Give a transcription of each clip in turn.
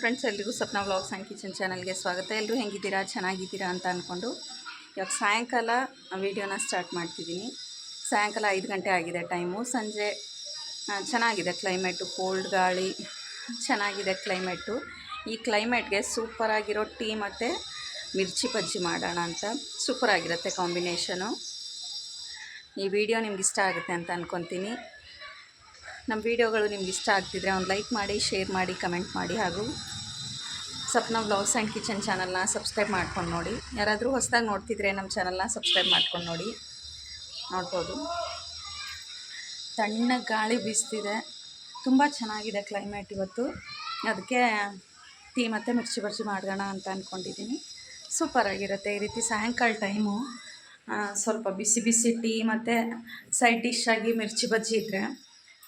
Friends ಎಲ್ಲರಿಗೂ Sapna vlogs and kitchen ಚಾನಲ್ಗೆ ಸ್ವಾಗತ. ಎಲ್ಲರೂ ಹೆಂಗಿದ್ದೀರಾ? ಚೆನ್ನಾಗಿದ್ದೀರಾ ಅಂತ ಅಂದ್ಕೊಂಡು ಇವಾಗ ಸಾಯಂಕಾಲ ವೀಡಿಯೋನ ಸ್ಟಾರ್ಟ್ ಮಾಡ್ತಿದ್ದೀನಿ. ಸಾಯಂಕಾಲ ಐದು ಗಂಟೆ ಆಗಿದೆ ಟೈಮು. ಸಂಜೆ ಚೆನ್ನಾಗಿದೆ ಕ್ಲೈಮೇಟು. ಕೋಲ್ಡ್ ಗಾಳಿ, ಚೆನ್ನಾಗಿದೆ ಕ್ಲೈಮೇಟು. ಈ ಕ್ಲೈಮೇಟ್ಗೆ ಸೂಪರಾಗಿರೋ ಟೀ ಮತ್ತು ಮಿರ್ಚಿ ಬಜ್ಜಿ ಮಾಡೋಣ ಅಂತ. ಸೂಪರಾಗಿರುತ್ತೆ ಕಾಂಬಿನೇಷನು. ಈ ವಿಡಿಯೋ ನಿಮ್ಗೆ ಇಷ್ಟ ಆಗುತ್ತೆ ಅಂತ ಅಂದ್ಕೊತೀನಿ ನಮ್ಮ ವಿಡಿಯೋಗಳು ನಿಮ್ಗೆ ಇಷ್ಟ ಆಗ್ತಿದ್ರೆ ಒಂದು ಲೈಕ್ ಮಾಡಿ, ಶೇರ್ ಮಾಡಿ, ಕಮೆಂಟ್ ಮಾಡಿ ಹಾಗೂ ಸಪ್ನ ಬ್ಲೌಸ್ ಆ್ಯಂಡ್ ಕಿಚನ್ ಚಾನಲ್ನ ಸಬ್ಸ್ಕ್ರೈಬ್ ಮಾಡ್ಕೊಂಡು ನೋಡಿ. ಯಾರಾದರೂ ಹೊಸದಾಗಿ ನೋಡ್ತಿದ್ರೆ ನಮ್ಮ ಚಾನಲ್ನ ಸಬ್ಸ್ಕ್ರೈಬ್ ಮಾಡ್ಕೊಂಡು ನೋಡಿ. ನೋಡ್ಬೋದು. ತಣ್ಣ ಗಾಳಿ ಬೀಸ್ತಿದೆ. ತುಂಬ ಚೆನ್ನಾಗಿದೆ ಕ್ಲೈಮೇಟ್ ಇವತ್ತು. ಅದಕ್ಕೆ ಟೀ ಮತ್ತು ಮಿರ್ಚಿ ಬಜ್ಜಿ ಮಾಡೋಣ ಅಂತ ಅಂದ್ಕೊಂಡಿದ್ದೀನಿ ಸೂಪರಾಗಿರುತ್ತೆ ಈ ರೀತಿ ಸಾಯಂಕಾಲ ಟೈಮು ಸ್ವಲ್ಪ ಬಿಸಿ ಬಿಸಿ ಟೀ ಮತ್ತು ಸೈಡ್ ಡಿಶ್ ಆಗಿ ಮಿರ್ಚಿ ಬಜ್ಜಿ ಇದ್ದರೆ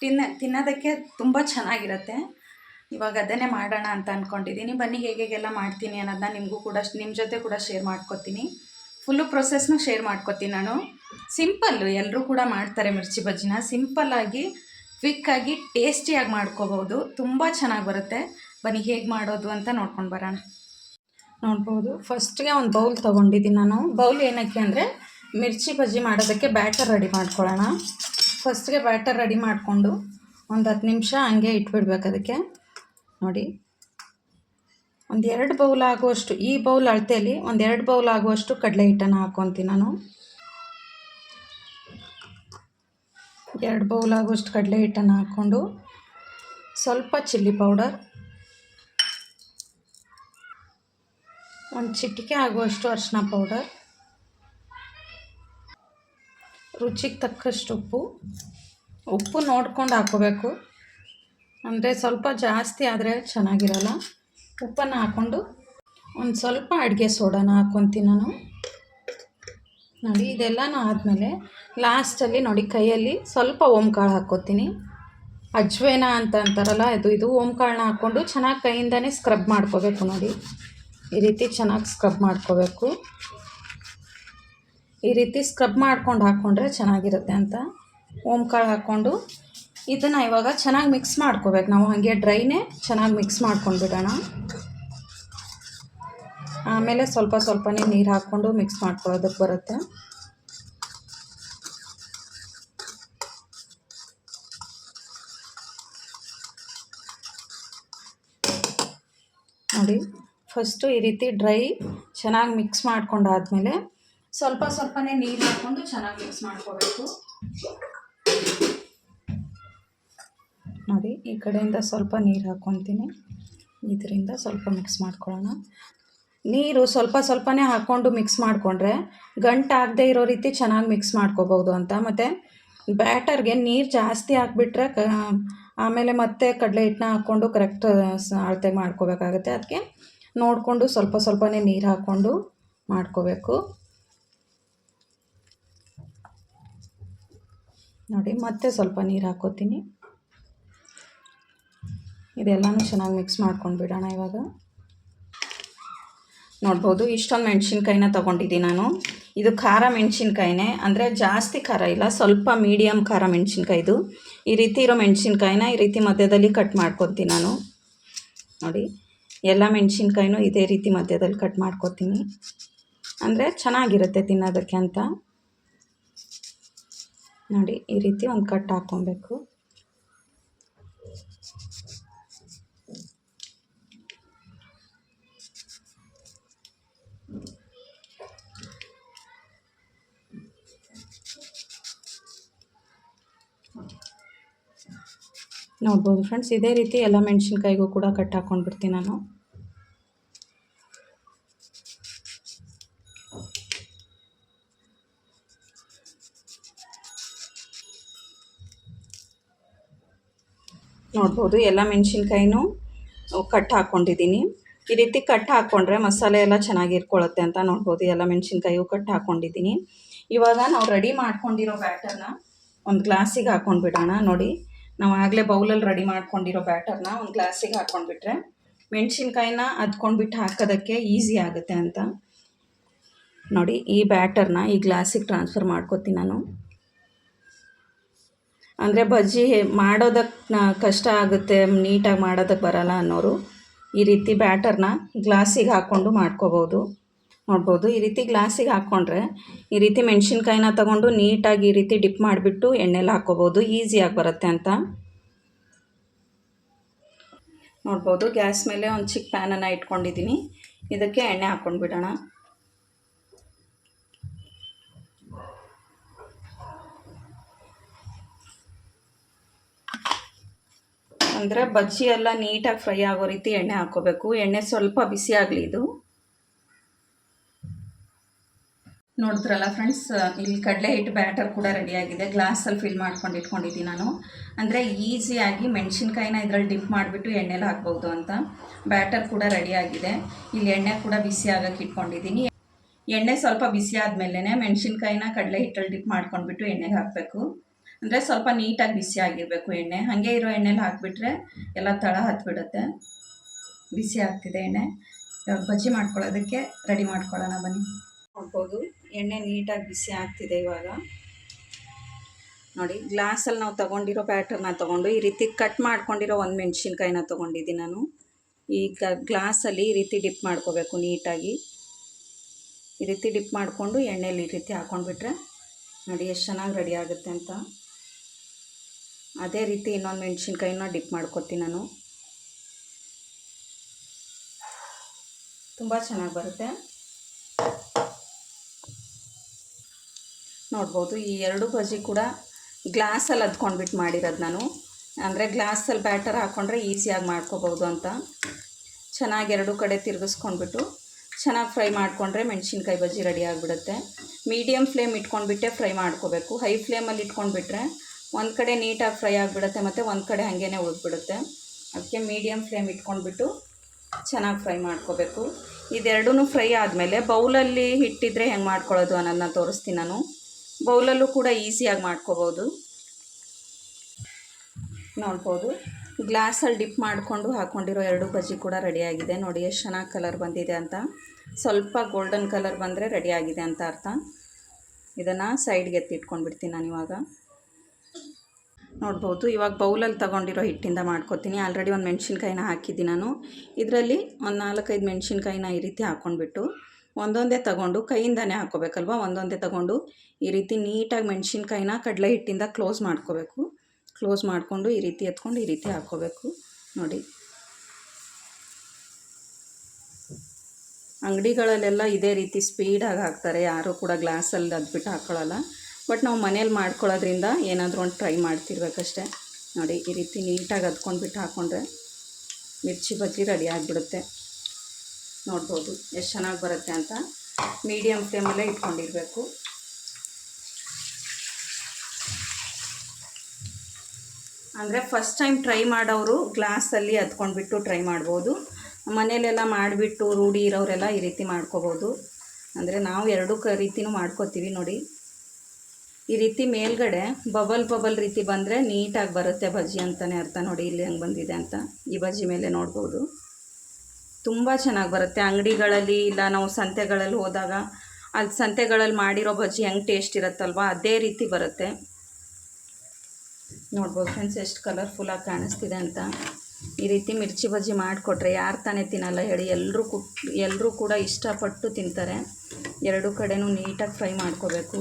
ತಿನ್ನ, ತಿನ್ನೋದಕ್ಕೆ ತುಂಬ ಚೆನ್ನಾಗಿರುತ್ತೆ. ಇವಾಗ ಅದನ್ನೇ ಮಾಡೋಣ ಅಂತ ಅಂದ್ಕೊಂಡಿದ್ದೀನಿ ಬನ್ನಿ ಹೇಗೆ ಹೇಗೆಲ್ಲ ಮಾಡ್ತೀನಿ ಅನ್ನೋದನ್ನ ನಿಮಗೂ ಕೂಡ ನಿಮ್ಮ ಜೊತೆ ಕೂಡ ಶೇರ್ ಮಾಡ್ಕೊತೀನಿ. ಫುಲ್ಲು ಪ್ರೊಸೆಸ್ನು ಶೇರ್ ಮಾಡ್ಕೊತೀನಿ ನಾನು. ಸಿಂಪಲ್ಲು ಎಲ್ಲರೂ ಕೂಡ ಮಾಡ್ತಾರೆ ಮಿರ್ಚಿ ಬಜ್ಜಿನ. ಸಿಂಪಲ್ಲಾಗಿ ಕ್ವಿಕ್ಕಾಗಿ ಟೇಸ್ಟಿಯಾಗಿ ಮಾಡ್ಕೋಬೋದು. ತುಂಬ ಚೆನ್ನಾಗಿ ಬರುತ್ತೆ. ಬನ್ನಿ, ಹೇಗೆ ಮಾಡೋದು ಅಂತ ನೋಡ್ಕೊಂಡು ಬರೋಣ. ನೋಡ್ಬೋದು. ಫಸ್ಟ್ಗೆ ಒಂದು ಬೌಲ್ ತೊಗೊಂಡಿದ್ದೀನಿ ನಾನು. ಬೌಲ್ ಏನಕ್ಕೆ ಅಂದರೆ ಮಿರ್ಚಿ ಬಜ್ಜಿ ಮಾಡೋದಕ್ಕೆ ಬ್ಯಾಟರ್ ರೆಡಿ ಮಾಡ್ಕೊಳ್ಳೋಣ. ಫಸ್ಟ್ಗೆ ಬ್ಯಾಟರ್ ರೆಡಿ ಮಾಡಿಕೊಂಡು ಒಂದು ಹತ್ತು ನಿಮಿಷ ಹಂಗೆ ಇಟ್ಬಿಡ್ಬೇಕು ಅದಕ್ಕೆ. ನೋಡಿ. ಒಂದು ಎರಡು ಬೌಲ್ ಆಗುವಷ್ಟು, ಈ ಬೌಲ್ ಅಳತೆಯಲ್ಲಿ ಒಂದು ಎರಡು ಬೌಲ್ ಆಗುವಷ್ಟು ಕಡಲೆ ಹಿಟ್ಟನ್ನು ಹಾಕ್ಕೊತೀನಿ ನಾನು. ಎರಡು ಬೌಲ್ ಆಗುವಷ್ಟು ಕಡಲೆ ಹಿಟ್ಟನ್ನು ಹಾಕ್ಕೊಂಡು ಸ್ವಲ್ಪ ಚಿಲ್ಲಿ ಪೌಡರ್. ಒಂದು ಚಿಟಿಕೆ ಆಗುವಷ್ಟು ಅರಿಶಿನ ಪೌಡರ್. ರುಚಿಗೆ ತಕ್ಕಷ್ಟು ಉಪ್ಪು. ಉಪ್ಪು ನೋಡ್ಕೊಂಡು ಹಾಕೋಬೇಕು ಅಂದರೆ ಸ್ವಲ್ಪ ಜಾಸ್ತಿ ಆದರೆ ಚೆನ್ನಾಗಿರಲ್ಲ. ಉಪ್ಪನ್ನು ಹಾಕ್ಕೊಂಡು ಒಂದು ಸ್ವಲ್ಪ ಅಡುಗೆ ಸೋಡಾನ ಹಾಕ್ಕೊತೀನಿ ನಾನು. ನೋಡಿ, ಇದೆಲ್ಲನೂ ಆದಮೇಲೆ ಲಾಸ್ಟಲ್ಲಿ ನೋಡಿ, ಕೈಯಲ್ಲಿ ಸ್ವಲ್ಪ ಓಂಕಾಳು ಹಾಕ್ಕೋತೀನಿ. ಅಜ್ವೇನ ಅಂತ ಅಂತಾರಲ್ಲ ಇದು ಇದು ಓಂಕಾಳನ್ನ ಹಾಕ್ಕೊಂಡು ಚೆನ್ನಾಗಿ ಕೈಯಿಂದನೇ ಸ್ಕ್ರಬ್ ಮಾಡ್ಕೋಬೇಕು ನೋಡಿ. ಈ ರೀತಿ ಚೆನ್ನಾಗಿ ಸ್ಕ್ರಬ್ ಮಾಡ್ಕೋಬೇಕು. ಈ ರೀತಿ ಸ್ಕ್ರಬ್ ಮಾಡ್ಕೊಂಡು ಹಾಕ್ಕೊಂಡ್ರೆ ಚೆನ್ನಾಗಿರುತ್ತೆ ಅಂತ. ಓಂಕಾಳು ಹಾಕ್ಕೊಂಡು ಇದನ್ನು ಇವಾಗ ಚೆನ್ನಾಗಿ ಮಿಕ್ಸ್ ಮಾಡ್ಕೋಬೇಕು. ನಾವು ಹಾಗೆ ಡ್ರೈನೇ ಚೆನ್ನಾಗಿ ಮಿಕ್ಸ್ ಮಾಡ್ಕೊಂಡು ಬಿಡೋಣ. ಆಮೇಲೆ ಸ್ವಲ್ಪ ಸ್ವಲ್ಪನೇ ನೀರು ಹಾಕ್ಕೊಂಡು ಮಿಕ್ಸ್ ಮಾಡ್ಕೊಳ್ಳೋದಕ್ಕೆ ಬರುತ್ತೆ. ನೋಡಿ ಫಸ್ಟು ಈ ರೀತಿ ಡ್ರೈ ಚೆನ್ನಾಗಿ ಮಿಕ್ಸ್ ಮಾಡ್ಕೊಂಡಾದ್ಮೇಲೆ ಸ್ವಲ್ಪ ಸ್ವಲ್ಪನೇ ನೀರು ಹಾಕ್ಕೊಂಡು ಚೆನ್ನಾಗಿ ಮಿಕ್ಸ್ ಮಾಡ್ಕೋಬೇಕು. ನೋಡಿ, ಈ ಕಡೆಯಿಂದ ಸ್ವಲ್ಪ ನೀರು ಹಾಕ್ಕೊತೀನಿ ಇದರಿಂದ ಸ್ವಲ್ಪ ಮಿಕ್ಸ್ ಮಾಡ್ಕೊಳ್ಳೋಣ. ನೀರು ಸ್ವಲ್ಪ ಸ್ವಲ್ಪನೇ ಹಾಕ್ಕೊಂಡು ಮಿಕ್ಸ್ ಮಾಡಿಕೊಂಡ್ರೆ ಗಂಟು ಆಗದೆ ಇರೋ ರೀತಿ ಚೆನ್ನಾಗಿ ಮಿಕ್ಸ್ ಮಾಡ್ಕೋಬೋದು ಅಂತ. ಮತ್ತು ಬ್ಯಾಟರ್ಗೆ ನೀರು ಜಾಸ್ತಿ ಹಾಕ್ಬಿಟ್ರೆ ಕ, ಆಮೇಲೆ ಮತ್ತೆ ಕಡಲೆ ಹಿಟ್ಟನ್ನ ಹಾಕ್ಕೊಂಡು ಕರೆಕ್ಟ್ ಅಳತೆ ಮಾಡ್ಕೋಬೇಕಾಗುತ್ತೆ. ಅದಕ್ಕೆ ನೋಡಿಕೊಂಡು ಸ್ವಲ್ಪ ಸ್ವಲ್ಪನೇ ನೀರು ಹಾಕ್ಕೊಂಡು ಮಾಡ್ಕೋಬೇಕು. ನೋಡಿ, ಮತ್ತೆ ಸ್ವಲ್ಪ ನೀರು ಹಾಕೋತೀನಿ. ಇದೆಲ್ಲನೂ ಚೆನ್ನಾಗಿ ಮಿಕ್ಸ್ ಮಾಡ್ಕೊಂಡು ಬಿಡೋಣ ಇವಾಗ. ನೋಡ್ಬೋದು, ಇಷ್ಟೊಂದು ಮೆಣಸಿನ್ಕಾಯಿನ ತೊಗೊಂಡಿದ್ದೀನಿ ನಾನು. ಇದು ಖಾರ ಮೆಣಸಿನ್ಕಾಯಿನೇ, ಅಂದರೆ ಜಾಸ್ತಿ ಖಾರ ಇಲ್ಲ, ಸ್ವಲ್ಪ ಮೀಡಿಯಮ್ ಖಾರ ಮೆಣಸಿನ್ಕಾಯಿದು ಈ ರೀತಿ ಇರೋ ಮೆಣಸಿನ್ಕಾಯಿನ ಈ ರೀತಿ ಮಧ್ಯದಲ್ಲಿ ಕಟ್ ಮಾಡ್ಕೊತೀನಿ ನಾನು. ನೋಡಿ, ಎಲ್ಲ ಮೆಣಸಿನ್ಕಾಯಿನೂ ಇದೇ ರೀತಿ ಮಧ್ಯದಲ್ಲಿ ಕಟ್ ಮಾಡ್ಕೊತೀನಿ. ಅಂದರೆ ಚೆನ್ನಾಗಿರುತ್ತೆ ತಿನ್ನೋದಕ್ಕೆ ಅಂತ. ನೋಡಿ, ಈ ರೀತಿ ಒಂದು ಕಟ್ ಹಾಕ್ಕೊಬೇಕು. ನೋಡ್ಬೋದು ಫ್ರೆಂಡ್ಸ್ ಇದೇ ರೀತಿ ಎಲ್ಲ ಮೆಣಸಿನ್ಕಾಯಿಗೂ ಕೂಡ ಕಟ್ ಹಾಕ್ಕೊಂಡ್ಬಿಡ್ತೀನಿ ನಾನು. ನೋಡ್ಬೋದು. ಎಲ್ಲ ಮೆಣಸಿನ್ಕಾಯಿನೂ ಕಟ್ ಹಾಕ್ಕೊಂಡಿದ್ದೀನಿ. ಈ ರೀತಿ ಕಟ್ ಹಾಕ್ಕೊಂಡ್ರೆ ಮಸಾಲೆ ಎಲ್ಲ ಚೆನ್ನಾಗಿ ಇರ್ಕೊಳ್ಳುತ್ತೆ ಅಂತ ನೋಡ್ಬೋದು. ಎಲ್ಲ ಮೆಣಸಿನ್ಕಾಯಿಯು ಕಟ್ ಹಾಕ್ಕೊಂಡಿದ್ದೀನಿ. ಇವಾಗ ನಾವು ರೆಡಿ ಮಾಡ್ಕೊಂಡಿರೋ ಬ್ಯಾಟರ್ನ ಒಂದು ಗ್ಲಾಸಿಗೆ ಹಾಕ್ಕೊಂಡು ಬಿಡೋಣ. ನೋಡಿ, ನಾವು ಆಗಲೇ ಬೌಲಲ್ಲಿ ರೆಡಿ ಮಾಡ್ಕೊಂಡಿರೋ ಬ್ಯಾಟರ್ನ ಒಂದು ಗ್ಲಾಸಿಗೆ ಹಾಕ್ಕೊಂಡ್ಬಿಟ್ರೆ ಮೆಣಸಿನ್ಕಾಯಿನ ಅದ್ಕೊಂಡ್ಬಿಟ್ಟು ಹಾಕೋದಕ್ಕೆ ಈಸಿ ಆಗುತ್ತೆ ಅಂತ. ನೋಡಿ, ಈ ಬ್ಯಾಟರ್ನ ಈ ಗ್ಲಾಸಿಗೆ ಟ್ರಾನ್ಸ್ಫರ್ ಮಾಡ್ಕೋತೀನಿ ನಾನು. ಅಂದರೆ ಬಜ್ಜಿ ಮಾಡೋದಕ್ಕೆ ಕಷ್ಟ ಆಗುತ್ತೆ ನೀಟಾಗಿ ಮಾಡೋದಕ್ಕೆ ಬರಲ್ಲ ಅನ್ನೋರು ಈ ರೀತಿ ಬ್ಯಾಟರ್ನ ಗ್ಲಾಸಿಗೆ ಹಾಕ್ಕೊಂಡು ಮಾಡ್ಕೋಬೋದು. ನೋಡ್ಬೋದು ಈ ರೀತಿ ಗ್ಲಾಸಿಗೆ ಹಾಕ್ಕೊಂಡ್ರೆ ಈ ರೀತಿ ಮೆಣಸಿನ್ಕಾಯಿನ ತಗೊಂಡು ನೀಟಾಗಿ ಈ ರೀತಿ ಡಿಪ್ ಮಾಡಿಬಿಟ್ಟು ಎಣ್ಣೆಲಿ ಹಾಕ್ಕೋಬೋದು ಈಸಿಯಾಗಿ ಬರುತ್ತೆ ಅಂತ. ನೋಡ್ಬೋದು ಗ್ಯಾಸ್ ಮೇಲೆ ಒಂದು ಚಿಕ್ಕ ಪ್ಯಾನನ್ನು ಇಟ್ಕೊಂಡಿದ್ದೀನಿ ಇದಕ್ಕೆ ಎಣ್ಣೆ ಹಾಕ್ಕೊಂಡು ಬಿಡೋಣ. ಅಂದರೆ ಬಜ್ಜಿ ಎಲ್ಲ ನೀಟಾಗಿ ಫ್ರೈ ಆಗೋ ರೀತಿ ಎಣ್ಣೆ ಹಾಕ್ಕೋಬೇಕು ಎಣ್ಣೆ ಸ್ವಲ್ಪ ಬಿಸಿ ಆಗಲಿ ಇದು. ನೋಡಿದ್ರಲ್ಲ ಫ್ರೆಂಡ್ಸ್, ಇಲ್ಲಿ ಕಡಲೆ ಹಿಟ್ಟು ಬ್ಯಾಟರ್ ಕೂಡ ರೆಡಿಯಾಗಿದೆ ಗ್ಲಾಸಲ್ಲಿ ಫಿಲ್ ಮಾಡ್ಕೊಂಡು ಇಟ್ಕೊಂಡಿದ್ದೀನಿ ನಾನು. ಅಂದರೆ ಈಸಿಯಾಗಿ ಮೆಣಸಿನ್ಕಾಯಿನ ಇದರಲ್ಲಿ ಡಿಪ್ ಮಾಡಿಬಿಟ್ಟು ಎಣ್ಣೆಲಿ ಹಾಕ್ಬೋದು ಅಂತ. ಬ್ಯಾಟರ್ ಕೂಡ ರೆಡಿಯಾಗಿದೆ ಇಲ್ಲಿ ಎಣ್ಣೆ ಕೂಡ ಬಿಸಿ ಆಗಕ್ಕೆ ಇಟ್ಕೊಂಡಿದ್ದೀನಿ. ಎಣ್ಣೆ ಸ್ವಲ್ಪ ಬಿಸಿ ಆದಮೇಲೆ ಮೆಣಸಿನ್ಕಾಯಿನ ಕಡಲೆ ಹಿಟ್ಟಲ್ಲಿ ಡಿಪ್ ಮಾಡ್ಕೊಂಡ್ಬಿಟ್ಟು ಎಣ್ಣೆಗೆ ಹಾಕಬೇಕು. ಅಂದರೆ ಸ್ವಲ್ಪ ನೀಟಾಗಿ ಬಿಸಿ ಆಗಿರಬೇಕು ಎಣ್ಣೆ. ಹಾಗೆ ಇರೋ ಎಣ್ಣೆಲಿ ಹಾಕಿಬಿಟ್ರೆ ಎಲ್ಲ ತಳ ಹತ್ಬಿಡುತ್ತೆ. ಬಿಸಿ ಆಗ್ತಿದೆ ಎಣ್ಣೆ. ಇವಾಗ ಬಜ್ಜಿ ಮಾಡ್ಕೊಳ್ಳೋದಕ್ಕೆ ರೆಡಿ ಮಾಡ್ಕೊಳ್ಳೋಣ ಬನ್ನಿ. ನೋಡ್ಬೋದು ಎಣ್ಣೆ ನೀಟಾಗಿ ಬಿಸಿ ಆಗ್ತಿದೆ ಇವಾಗ. ನೋಡಿ, ಗ್ಲಾಸಲ್ಲಿ ನಾವು ತೊಗೊಂಡಿರೋ ಬ್ಯಾಟರ್ನ ತೊಗೊಂಡು, ಈ ರೀತಿ ಕಟ್ ಮಾಡ್ಕೊಂಡಿರೋ ಒಂದು ಮೆಣಸಿನ್ಕಾಯಿನ ತೊಗೊಂಡಿದ್ದೀನಿ ನಾನು. ಈಗ ಗ್ಲಾಸಲ್ಲಿ ಈ ರೀತಿ ಡಿಪ್ ಮಾಡ್ಕೋಬೇಕು ನೀಟಾಗಿ. ಈ ರೀತಿ ಡಿಪ್ ಮಾಡಿಕೊಂಡು ಎಣ್ಣೆಯಲ್ಲಿ ಈ ರೀತಿ ಹಾಕ್ಕೊಂಡ್ಬಿಟ್ರೆ ನೋಡಿ, ಎಷ್ಟು ಚೆನ್ನಾಗಿ ರೆಡಿ ಆಗುತ್ತೆ ಅಂತ. ಅದೇ ರೀತಿ ಇನ್ನೊಂದು ಮೆಣಸಿನ್ಕಾಯಿನ ಡಿಪ್ ಮಾಡ್ಕೊತೀನಿ ನಾನು. ತುಂಬ ಚೆನ್ನಾಗಿ ಬರುತ್ತೆ. ನೋಡ್ಬೋದು, ಈ ಎರಡು ಬಜ್ಜಿ ಕೂಡ ಗ್ಲಾಸಲ್ಲಿ ಅದ್ಕೊಂಡ್ಬಿಟ್ಟು ಮಾಡಿರೋದು ನಾನು. ಅಂದರೆ ಗ್ಲಾಸಲ್ಲಿ ಬ್ಯಾಟರ್ ಹಾಕ್ಕೊಂಡ್ರೆ ಈಸಿಯಾಗಿ ಮಾಡ್ಕೋಬೋದು ಅಂತ. ಚೆನ್ನಾಗಿ ಎರಡು ಕಡೆ ತಿರುಗಿಸ್ಕೊಂಡ್ಬಿಟ್ಟು ಚೆನ್ನಾಗಿ ಫ್ರೈ ಮಾಡಿಕೊಂಡ್ರೆ ಮೆಣಸಿನ್ಕಾಯಿ ಬಜ್ಜಿ ರೆಡಿ ಆಗಿಬಿಡುತ್ತೆ. ಮೀಡಿಯಮ್ ಫ್ಲೇಮ್ ಇಟ್ಕೊಂಡ್ಬಿಟ್ಟೆ ಫ್ರೈ ಮಾಡ್ಕೋಬೇಕು. ಹೈ ಫ್ಲೇಮಲ್ಲಿ ಇಟ್ಕೊಂಡ್ಬಿಟ್ರೆ ಒಂದು ಕಡೆ ನೀಟಾಗಿ ಫ್ರೈ ಆಗಿಬಿಡುತ್ತೆ ಮತ್ತು ಒಂದು ಕಡೆ ಹಾಗೇ ಉಳಿದ್ಬಿಡುತ್ತೆ. ಅದಕ್ಕೆ ಮೀಡಿಯಮ್ ಫ್ಲೇಮ್ ಇಟ್ಕೊಂಡ್ಬಿಟ್ಟು ಚೆನ್ನಾಗಿ ಫ್ರೈ ಮಾಡ್ಕೋಬೇಕು. ಇದೆರಡೂ ಫ್ರೈ ಆದಮೇಲೆ ಬೌಲಲ್ಲಿ ಹಿಟ್ಟಿದ್ರೆ ಹೆಂಗೆ ಮಾಡ್ಕೊಳ್ಳೋದು ಅನ್ನೋದನ್ನ ತೋರಿಸ್ತೀನಿ ನಾನು. ಬೌಲಲ್ಲೂ ಕೂಡ ಈಸಿಯಾಗಿ ಮಾಡ್ಕೋಬೋದು. ನೋಡ್ಬೋದು. ಗ್ಲಾಸಲ್ಲಿ ಡಿಪ್ ಮಾಡಿಕೊಂಡು ಹಾಕ್ಕೊಂಡಿರೋ ಎರಡು ಬಜ್ಜಿ ಕೂಡ ರೆಡಿಯಾಗಿದೆ ನೋಡಿ ಎಷ್ಟು ಚೆನ್ನಾಗಿ ಕಲರ್ ಬಂದಿದೆ ಅಂತ. ಸ್ವಲ್ಪ ಗೋಲ್ಡನ್ ಕಲರ್ ಬಂದರೆ ರೆಡಿಯಾಗಿದೆ ಅಂತ ಅರ್ಥ. ಇದನ್ನು ಸೈಡ್ಗೆ ಎತ್ತಿಟ್ಕೊಂಡ್ಬಿಡ್ತೀನಿ ನಾನು ಇವಾಗ. ನೋಡ್ಬೋದು. ಇವಾಗ ಬೌಲಲ್ಲಿ ತಗೊಂಡಿರೋ ಹಿಟ್ಟಿಂದ ಮಾಡ್ಕೊತೀನಿ. ಆಲ್ರೆಡಿ ಒಂದು ಮೆಣಸಿನ್ಕಾಯಿನ ಹಾಕಿದ್ದೀನಿ ನಾನು. ಇದರಲ್ಲಿ ಒಂದು ನಾಲ್ಕೈದು ಮೆಣಸಿನ್ಕಾಯಿನ ಈ ರೀತಿ ಹಾಕ್ಕೊಂಡ್ಬಿಟ್ಟು ಒಂದೊಂದೇ ತಗೊಂಡು ಕೈಯಿಂದನೇ ಹಾಕ್ಕೋಬೇಕಲ್ವ ಒಂದೊಂದೇ ತಗೊಂಡು ಈ ರೀತಿ ನೀಟಾಗಿ ಮೆಣಸಿನ್ಕಾಯಿನ ಕಡಲೆ ಹಿಟ್ಟಿಂದ ಕ್ಲೋಸ್ ಮಾಡ್ಕೋಬೇಕು. ಕ್ಲೋಸ್ ಮಾಡಿಕೊಂಡು ಈ ರೀತಿ ಎತ್ಕೊಂಡು ಈ ರೀತಿ ಹಾಕ್ಕೋಬೇಕು ನೋಡಿ. ಅಂಗಡಿಗಳಲ್ಲೆಲ್ಲ ಇದೇ ರೀತಿ ಸ್ಪೀಡಾಗಿ ಹಾಕ್ತಾರೆ. ಯಾರೂ ಕೂಡ ಗ್ಲಾಸಲ್ಲಿ ಅದ್ಬಿಟ್ಟು ಹಾಕ್ಕೊಳ್ಳಲ್ಲ ಬಟ್ ನಾವು ಮನೇಲಿ ಮಾಡ್ಕೊಳ್ಳೋದ್ರಿಂದ ಏನಾದರೂ ಒಂದು ಟ್ರೈ ಮಾಡ್ತಿರ್ಬೇಕಷ್ಟೆ. ನೋಡಿ, ಈ ರೀತಿ ನೀಟಾಗಿ ಅದ್ಕೊಂಡ್ಬಿಟ್ಟು ಹಾಕ್ಕೊಂಡ್ರೆ ಮಿರ್ಚಿ ಬಜ್ಜಿ ರೆಡಿ ಆಗಿಬಿಡುತ್ತೆ. ನೋಡ್ಬೋದು ಎಷ್ಟು ಚೆನ್ನಾಗಿ ಬರುತ್ತೆ ಅಂತ. ಮೀಡಿಯಮ್ ಫ್ಲೇಮಲ್ಲೇ ಇಟ್ಕೊಂಡಿರಬೇಕು. ಅಂದರೆ ಫಸ್ಟ್ ಟೈಮ್ ಟ್ರೈ ಮಾಡೋರು ಗ್ಲಾಸಲ್ಲಿ ಅದ್ಕೊಂಡ್ಬಿಟ್ಟು ಟ್ರೈ ಮಾಡ್ಬೋದು. ಮನೇಲೆಲ್ಲ ಮಾಡಿಬಿಟ್ಟು ರೂಢಿ ಇರೋರೆಲ್ಲ ಈ ರೀತಿ ಮಾಡ್ಕೋಬೋದು. ಅಂದರೆ ನಾವು ಎರಡೂ ಕ ರೀತಿನೂ ಮಾಡ್ಕೋತೀವಿ ನೋಡಿ. ಈ ರೀತಿ ಮೇಲ್ಗಡೆ ಬಬಲ್ ಬಬಲ್ ರೀತಿ ಬಂದರೆ ನೀಟಾಗಿ ಬರುತ್ತೆ ಬಜ್ಜಿ ಅಂತಲೇ ಅರ್ಥ ನೋಡಿ, ಇಲ್ಲಿ ಹೆಂಗೆ ಬಂದಿದೆ ಅಂತ. ಈ ಬಜ್ಜಿ ಮೇಲೆ ನೋಡ್ಬೋದು. ತುಂಬ ಚೆನ್ನಾಗಿ ಬರುತ್ತೆ. ಅಂಗಡಿಗಳಲ್ಲಿ ಇಲ್ಲ, ನಾವು ಸಂತೆಗಳಲ್ಲಿ ಹೋದಾಗ ಅಲ್ಲಿ ಸಂತೆಗಳಲ್ಲಿ ಮಾಡಿರೋ ಬಜ್ಜಿ ಹೆಂಗೆ ಟೇಸ್ಟ್ ಇರುತ್ತಲ್ವ, ಅದೇ ರೀತಿ ಬರುತ್ತೆ. ನೋಡ್ಬೋದು ಫ್ರೆಂಡ್ಸ್ ಎಷ್ಟು ಕಲರ್ಫುಲ್ಲಾಗಿ ಕಾಣಿಸ್ತಿದೆ ಅಂತ. ಈ ರೀತಿ ಮಿರ್ಚಿ ಬಜ್ಜಿ ಮಾಡಿಕೊಟ್ರೆ ಯಾರು ತಾನೇ ತಿನ್ನಲ್ಲ ಹೇಳಿ ಎಲ್ಲರೂ ಕು ಎಲ್ಲರೂ ಕೂಡ ಇಷ್ಟಪಟ್ಟು ತಿಂತಾರೆ. ಎರಡೂ ಕಡೆನೂ ನೀಟಾಗಿ ಫ್ರೈ ಮಾಡ್ಕೋಬೇಕು.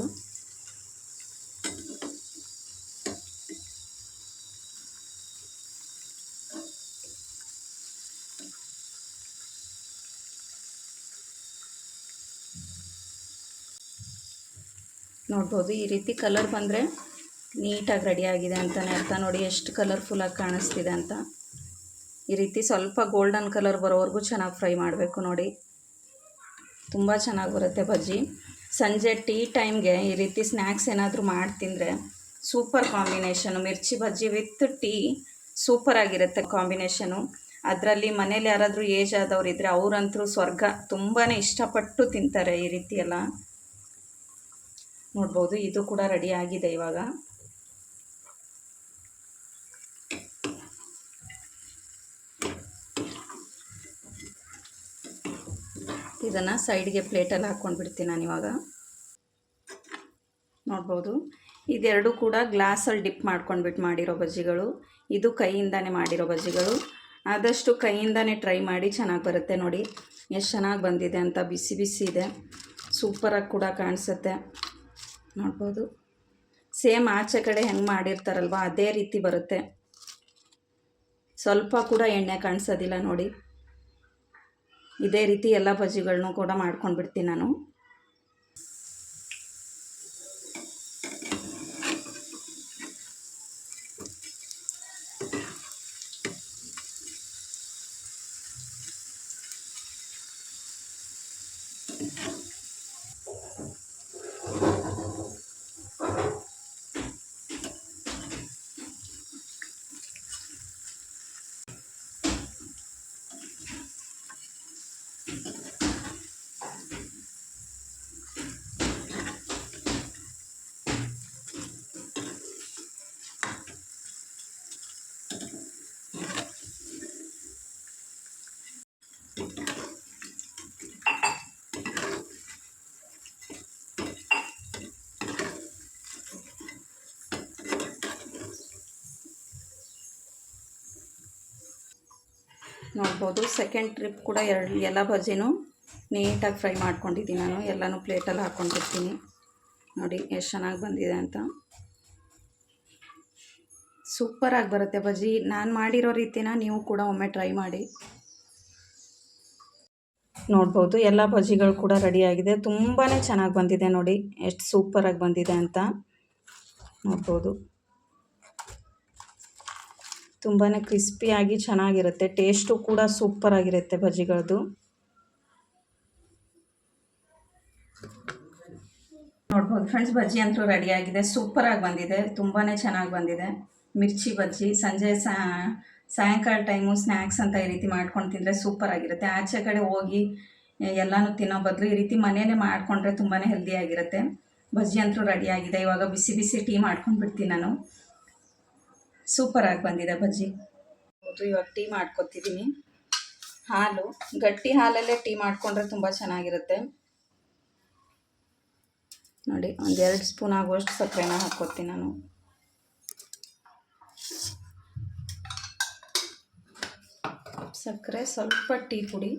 ನೋಡ್ಬೋದು ಈ ರೀತಿ ಕಲರ್ ಬಂದರೆ ನೀಟಾಗಿ ರೆಡಿಯಾಗಿದೆ ಅಂತಲೇ ಅರ್ಥ. ನೋಡಿ ಎಷ್ಟು ಕಲರ್ಫುಲ್ಲಾಗಿ ಕಾಣಿಸ್ತಿದೆ ಅಂತ. ಈ ರೀತಿ ಸ್ವಲ್ಪ ಗೋಲ್ಡನ್ ಕಲರ್ ಬರೋವರೆಗೂ ಚೆನ್ನಾಗಿ ಫ್ರೈ ಮಾಡಬೇಕು ನೋಡಿ. ತುಂಬ ಚೆನ್ನಾಗಿ ಬರುತ್ತೆ ಬಜ್ಜಿ. ಸಂಜೆ ಟೀ ಟೈಮ್ಗೆ ಈ ರೀತಿ ಸ್ನ್ಯಾಕ್ಸ್ ಏನಾದರೂ ಮಾಡಿ ತಿಂದರೆ super combination mirchi bajji with tea ಸೂಪರಾಗಿರುತ್ತೆ combination ಅದರಲ್ಲಿ ಮನೇಲಿ ಯಾರಾದರೂ ಏಜ್ ಆದವ್ರು ಇದ್ದರೆ ಅವರಂತರೂ ಸ್ವರ್ಗ ತುಂಬಾ ಇಷ್ಟಪಟ್ಟು ತಿಂತಾರೆ ಈ ರೀತಿ ಎಲ್ಲ. ನೋಡ್ಬೋದು, ಇದು ಕೂಡ ರೆಡಿ ಆಗಿದೆ ಇವಾಗ. ಇದನ್ನು ಸೈಡ್ಗೆ ಪ್ಲೇಟಲ್ಲಿ ಹಾಕ್ಕೊಂಡು ಬಿಡ್ತೀನಿ ನಾನು ಇವಾಗ. ನೋಡ್ಬೋದು, ಇದೆರಡು ಕೂಡ ಗ್ಲಾಸಲ್ಲಿ ಡಿಪ್ ಮಾಡ್ಕೊಂಡ್ಬಿಟ್ಟು ಮಾಡಿರೋ ಬಜ್ಜಿಗಳು. ಇದು ಕೈಯಿಂದಾನೆ ಮಾಡಿರೋ ಬಜ್ಜಿಗಳು. ಆದಷ್ಟು ಕೈಯಿಂದಾನೇ ಟ್ರೈ ಮಾಡಿ ಚೆನ್ನಾಗಿ ಬರುತ್ತೆ ನೋಡಿ. ಎಷ್ಟು ಚೆನ್ನಾಗಿ ಬಂದಿದೆ ಅಂತ, ಬಿಸಿ ಬಿಸಿ ಇದೆ. ಸೂಪರಾಗಿ ಕೂಡ ಕಾಣಿಸುತ್ತೆ. ನೋಡ್ಬೋದು ಸೇಮ್ ಆಚೆ ಕಡೆ ಹೆಂಗೆ ಮಾಡಿರ್ತಾರಲ್ವ, ಅದೇ ರೀತಿ ಬರುತ್ತೆ. ಸ್ವಲ್ಪ ಕೂಡ ಎಣ್ಣೆ ಕಾಣಿಸೋದಿಲ್ಲ ನೋಡಿ. ಇದೇ ರೀತಿ ಎಲ್ಲ ಬಜ್ಜಿಗಳನ್ನೂ ಕೂಡ ಮಾಡ್ಕೊಂಡು ಬಿಡ್ತೀನಿ ನಾನು. ನೋಡ್ಬೋದು. ಸೆಕೆಂಡ್ ಟ್ರಿಪ್ ಕೂಡ ಎರಡು, ಎಲ್ಲ ಬಜ್ಜಿನೂ ನೀಟಾಗಿ ಫ್ರೈ ಮಾಡ್ಕೊಂಡಿದ್ದೀನಿ ನಾನು. ಎಲ್ಲನೂ ಪ್ಲೇಟಲ್ಲಿ ಹಾಕ್ಕೊಂಡಿರ್ತೀನಿ ನೋಡಿ, ಎಷ್ಟು ಚೆನ್ನಾಗಿ ಬಂದಿದೆ ಅಂತ. ಸೂಪರಾಗಿ ಬರುತ್ತೆ ಬಜ್ಜಿ. ನಾನು ಮಾಡಿರೋ ರೀತಿನ ನೀವು ಕೂಡ ಒಮ್ಮೆ ಟ್ರೈ ಮಾಡಿ. ನೋಡ್ಬೋದು, ಎಲ್ಲ ಬಜ್ಜಿಗಳು ಕೂಡ ರೆಡಿಯಾಗಿದೆ ತುಂಬಾ ಚೆನ್ನಾಗಿ ಬಂದಿದೆ ನೋಡಿ. ಎಷ್ಟು ಸೂಪರಾಗಿ ಬಂದಿದೆ ಅಂತ. ನೋಡ್ಬೋದು. ತುಂಬಾ ಕ್ರಿಸ್ಪಿಯಾಗಿ ಚೆನ್ನಾಗಿರುತ್ತೆ. ಟೇಸ್ಟು ಕೂಡ ಸೂಪರಾಗಿರುತ್ತೆ ಬಜ್ಜಿಗಳದ್ದು ನೋಡ್ಬೋದು ಫ್ರೆಂಡ್ಸ್ ಬಜ್ಜಿ ಅಂತೂ ರೆಡಿಯಾಗಿದೆ ಸೂಪರಾಗಿ ಬಂದಿದೆ. ತುಂಬಾ ಚೆನ್ನಾಗಿ ಬಂದಿದೆ. ಮಿರ್ಚಿ ಬಜ್ಜಿ, ಸಂಜೆ ಸಾಯಂಕಾಲ ಟೈಮು ಸ್ನ್ಯಾಕ್ಸ್ ಅಂತ ಈ ರೀತಿ ಮಾಡ್ಕೊಂಡು ತಿಂದರೆ ಸೂಪರಾಗಿರುತ್ತೆ ಆಚೆ ಕಡೆ ಹೋಗಿ ಎಲ್ಲನೂ ತಿನ್ನೋ ಬದಲು ಈ ರೀತಿ ಮನೆಯಲ್ಲೇ ಮಾಡಿಕೊಂಡ್ರೆ ತುಂಬಾ ಹೆಲ್ದಿಯಾಗಿರುತ್ತೆ ಬಜ್ಜಿ ಅಂತೂ ರೆಡಿಯಾಗಿದೆ ಇವಾಗ ಬಿಸಿ ಬಿಸಿ ಟೀ ಮಾಡ್ಕೊಂಡು ಬಿಡ್ತೀನಿ ನಾನು. ಸೂಪರಾಗಿ ಬಂದಿದೆ ಬಜ್ಜಿ. ಹೌದು, ಇವಾಗ ಟೀ ಮಾಡ್ಕೊತಿದ್ದೀನಿ ಹಾಲು, ಗಟ್ಟಿ ಹಾಲಲ್ಲೇ ಟೀ ಮಾಡಿಕೊಂಡ್ರೆ ತುಂಬ ಚೆನ್ನಾಗಿರುತ್ತೆ. ನೋಡಿ ಒಂದೆರಡು ಸ್ಪೂನ್ ಆಗುವಷ್ಟು ಸಕ್ಕರೆನ ಹಾಕ್ಕೊತೀನಿ ನಾನು. ಸಕ್ಕರೆ ಸ್ವಲ್ಪ ಟೀ ಪುಡಿ.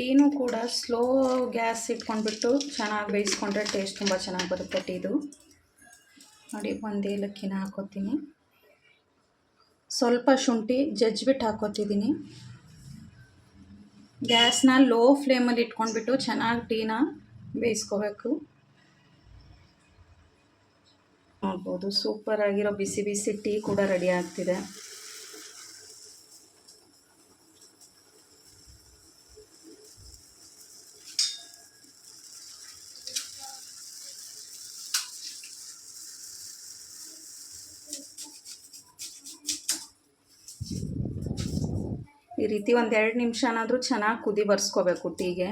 ಟೀನು ಕೂಡ ಸ್ಲೋ ಗ್ಯಾಸ್ ಇಟ್ಕೊಂಡ್ಬಿಟ್ಟು ಚೆನ್ನಾಗಿ ಬೇಯಿಸ್ಕೊಂಡ್ರೆ ಟೇಸ್ಟ್ ತುಂಬ ಚೆನ್ನಾಗಿ ಬರುತ್ತೆ ಟೀದು. ನೋಡಿ, ಒಂದು ಏಲಕ್ಕಿನ ಹಾಕೋತೀನಿ. ಸ್ವಲ್ಪ ಶುಂಠಿ ಜಜ್ಬಿಟ್ಟು ಹಾಕೋತಿದ್ದೀನಿ. ಗ್ಯಾಸ್ನ ಲೋ ಫ್ಲೇಮಲ್ಲಿ ಇಟ್ಕೊಂಡ್ಬಿಟ್ಟು ಚೆನ್ನಾಗಿ ಟೀನ ಬೇಯಿಸ್ಕೋಬೇಕು. ನೋಡ್ಬೋದು ಸೂಪರಾಗಿರೋ ಬಿಸಿ ಬಿಸಿ ಟೀ ಕೂಡ ರೆಡಿ ಆಗ್ತಿದೆ. ರೀತಿ ಒಂದು ಎರಡು ನಿಮಿಷನಾದರೂ ಚೆನ್ನಾಗಿ ಕುದಿ ಬರ್ಸ್ಕೋಬೇಕು ಟೀಗೆ.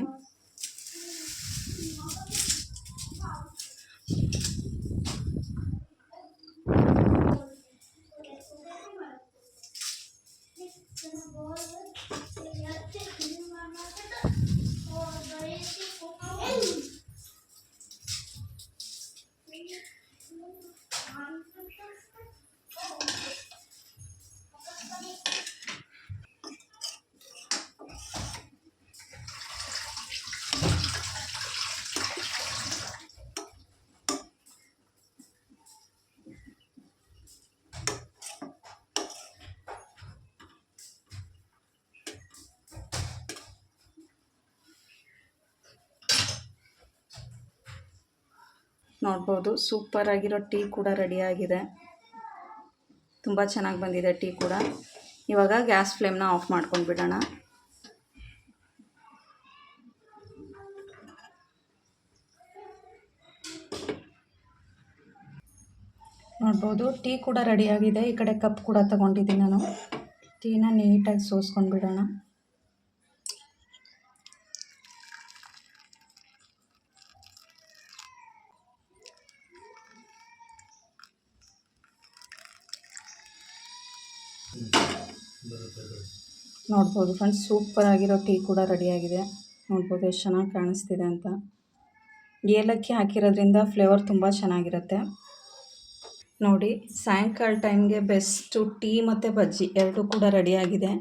ನೋಡ್ಬೋದು. ಸೂಪರಾಗಿರೋ ಟೀ ಕೂಡ ರೆಡಿಯಾಗಿದೆ. ತುಂಬ ಚೆನ್ನಾಗಿ ಬಂದಿದೆ ಟೀ ಕೂಡ. ಇವಾಗ ಗ್ಯಾಸ್ ಫ್ಲೇಮ್ನ ಆಫ್ ಮಾಡ್ಕೊಂಡು ಬಿಡೋಣ. ನೋಡ್ಬೋದು, ಟೀ ಕೂಡ ರೆಡಿಯಾಗಿದೆ. ಈ ಕಡೆ ಕಪ್ ಕೂಡ ತಗೊಂಡಿದ್ದೀನಿ ನಾನು. ಟೀನ ನೀಟಾಗಿ ಸೋಸ್ಕೊಂಡು ಬಿಡೋಣ. ನೋಡ್ಬೋದು ಫ್ರೆಂಡ್ಸ್, ಸೂಪರ್ ಆಗಿರೋ ಟೀ ಕೂಡ ರೆಡಿಯಾಗಿದೆ. ನೋಡ್ಬೋದು ಎಷ್ಟು ಚೆನ್ನಾಗಿ ಕಾಣಿಸ್ತಿದೆ ಅಂತ. ಏಲಕ್ಕಿ ಹಾಕಿರೋದ್ರಿಂದ ಫ್ಲೇವರ್ ತುಂಬ ಚೆನ್ನಾಗಿರುತ್ತೆ. ನೋಡಿ, ಸಾಯಂಕಾಲ ಟೈಮ್ಗೆ ಬೆಸ್ಟು ಟೀ ಮತ್ತು ಬಜ್ಜಿ ಎರಡೂ ಕೂಡ ರೆಡಿಯಾಗಿದೆ.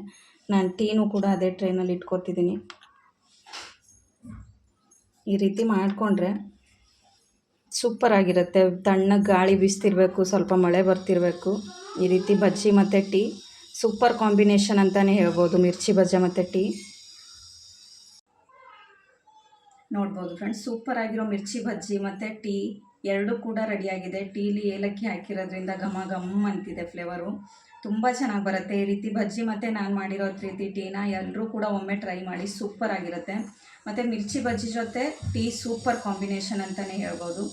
ನಾನು ಟೀನೂ ಕೂಡ ಅದೇ ಟ್ರೈನಲ್ಲಿ ಇಟ್ಕೊತಿದ್ದೀನಿ. ಈ ರೀತಿ ಮಾಡಿಕೊಂಡ್ರೆ ಸೂಪರ್ ಆಗಿರುತ್ತೆ. ತಣ್ಣಗೆ ಗಾಳಿ ಬೀಸ್ತಿರ್ಬೇಕು, ಸ್ವಲ್ಪ ಮಳೆ ಬರ್ತಿರಬೇಕು. ಈ ರೀತಿ ಬಜ್ಜಿ ಮತ್ತು ಟೀ ಸೂಪರ್ ಕಾಂಬಿನೇಷನ್ ಅಂತಲೇ ಹೇಳ್ಬೋದು, ಮಿರ್ಚಿ ಬಜ್ಜಿ ಮತ್ತು ಟೀ. ನೋಡ್ಬೋದು ಫ್ರೆಂಡ್ಸ್, ಸೂಪರ್ ಆಗಿರೋ ಮಿರ್ಚಿ ಬಜ್ಜಿ ಮತ್ತು ಟೀ ಎರಡೂ ಕೂಡ ರೆಡಿಯಾಗಿದೆ. ಟೀಲಿ ಏಲಕ್ಕಿ ಹಾಕಿರೋದ್ರಿಂದ ಘಮ ಘಮ್ ಅಂತಿದೆ ಫ್ಲೇವರು. ತುಂಬ ಚೆನ್ನಾಗಿ ಬರುತ್ತೆ. ಈ ರೀತಿ ಬಜ್ಜಿ ಮತ್ತು ನಾನು ಮಾಡಿರೋ ರೀತಿ ಟೀನ ಎಲ್ಲರೂ ಕೂಡ ಒಮ್ಮೆ ಟ್ರೈ ಮಾಡಿ, ಸೂಪರ್ ಆಗಿರುತ್ತೆ. ಮತ್ತು ಮಿರ್ಚಿ ಬಜ್ಜಿ ಜೊತೆ ಟೀ ಸೂಪರ್ ಕಾಂಬಿನೇಷನ್ ಅಂತಲೇ ಹೇಳ್ಬೋದು.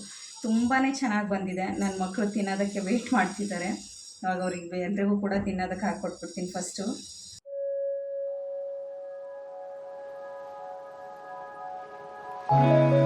ತುಂಬಾ ಚೆನ್ನಾಗಿ ಬಂದಿದೆ. ನನ್ನ ಮಕ್ಕಳು ತಿನ್ನೋದಕ್ಕೆ ವೆಯ್ಟ್ ಮಾಡ್ತಿದ್ದಾರೆ. ಇವಾಗ ಅವ್ರಿಗೆ ಎಲ್ರಿಗೂ ಕೂಡ ತಿನ್ನೋದಕ್ಕೆ ಹಾಕ್ಕೊಟ್ಬಿಡ್ತೀನಿ ಫಸ್ಟು ನೋಡ್ಬೋದು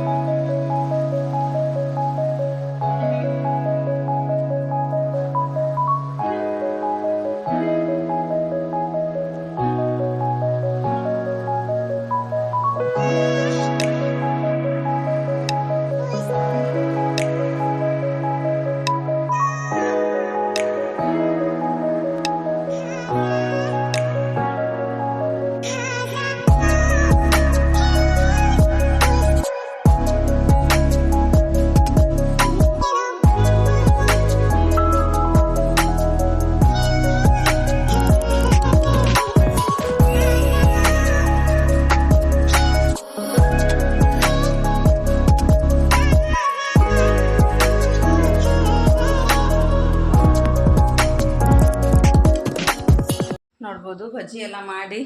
ಬಜ್ಜಿ ಎಲ್ಲ ಮಾಡಿ,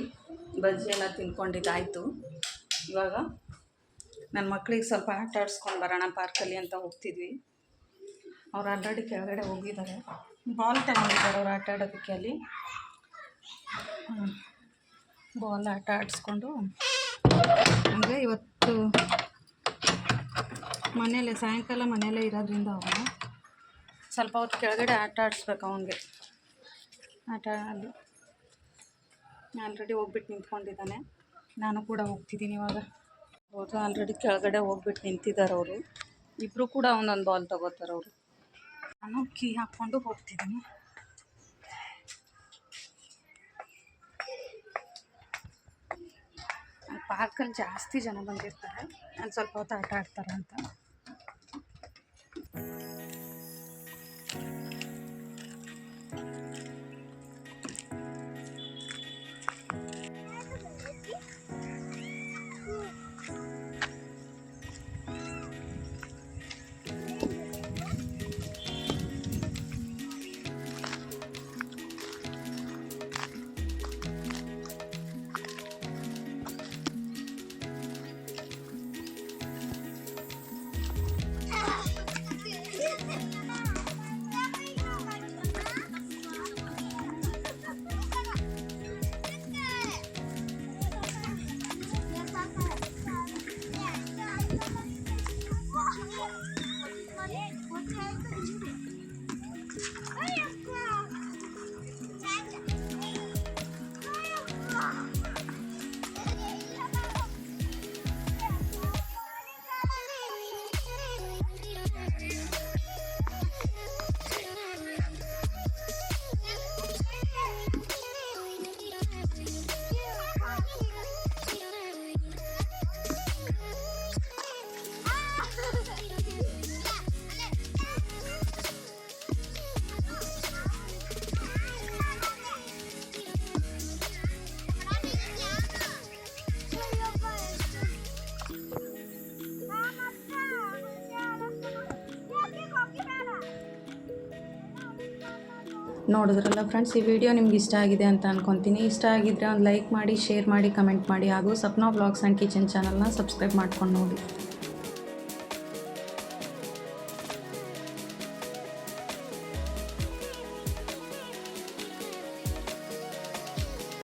ಬಜ್ಜಿ ಎಲ್ಲ ತಿನ್ಕೊಂಡಿದ್ದಾಯಿತು. ಇವಾಗ ನನ್ನ ಮಕ್ಕಳಿಗೆ ಸ್ವಲ್ಪ ಆಟ ಆಡಿಸ್ಕೊಂಡು ಬರೋಣ, ಪಾರ್ಕಲ್ಲಿ ಅಂತ ಹೋಗ್ತಿದ್ವಿ. ಅವ್ರು ಆಲ್ರೆಡಿ ಕೆಳಗಡೆ ಹೋಗಿದ್ದಾರೆ. ಬಾಲ್ ತಗೊಂಡಿದ್ದಾರೆ ಅವ್ರು ಆಟ ಆಡೋದಕ್ಕೆ ಅಲ್ಲಿ. ಬಾಲ್ ಆಟ ಆಡಿಸ್ಕೊಂಡು ಅಂದರೆ ಇವತ್ತು ಮನೆಯಲ್ಲೇ ಸಾಯಂಕಾಲ ಮನೆಯಲ್ಲೇ ಇರೋದ್ರಿಂದ ಅವನು ಸ್ವಲ್ಪ ಹೊತ್ತು ಕೆಳಗಡೆ ಆಟ ಆಡಿಸ್ಬೇಕು ಅವನಿಗೆ. ಆಟ ಅದು ಆಲ್ರೆಡಿ ಹೋಗ್ಬಿಟ್ಟು ನಿಂತ್ಕೊಂಡಿದ್ದಾನೆ. ನಾನು ಕೂಡ ಹೋಗ್ತಿದ್ದೀನಿ ಇವಾಗ. ಹೌದು ಆಲ್ರೆಡಿ ಕೆಳಗಡೆ ಹೋಗ್ಬಿಟ್ಟು ನಿಂತಿದ್ದಾರೆ ಅವರು. ಇಬ್ಬರು ಕೂಡ ಒಂದೊಂದು ಬಾಲ್ ತಗೋತಾರೆ ಅವರು. ನಾನು ಕೀ ಹಾಕ್ಕೊಂಡು ಹೋಗ್ತಿದ್ದೀನಿ. ಪಾರ್ಕಲ್ಲಿ ಜಾಸ್ತಿ ಜನ ಬಂದಿರ್ತಾರೆ. ಅಲ್ಲಿ ಸ್ವಲ್ಪ ಹೊತ್ತು ಆಟ ಆಡ್ತಾರೆ ಅಂತ. ನೋಡಿದ್ರಲ್ಲ ಫ್ರೆಂಡ್ಸ್ ಈ ವಿಡಿಯೋ ನಿಮ್ಗೆ ಇಷ್ಟ ಆಗಿದೆ ಅಂತ ಅನ್ಕೊತೀನಿ. ಇಷ್ಟ ಆಗಿದ್ರೆ ಒಂದು ಲೈಕ್ ಮಾಡಿ ಶೇರ್ ಮಾಡಿ ಕಮೆಂಟ್ ಮಾಡಿ. ಹಾಗೂ ಸಪ್ನಾ ಬ್ಲಾಗ್ಸ್ ಆ್ಯಂಡ್ ಕಿಚನ್ ಚಾನಲ್ನ ಸಬ್ಸ್ಕ್ರೈಬ್ ಮಾಡ್ಕೊಂಡು ನೋಡಿ.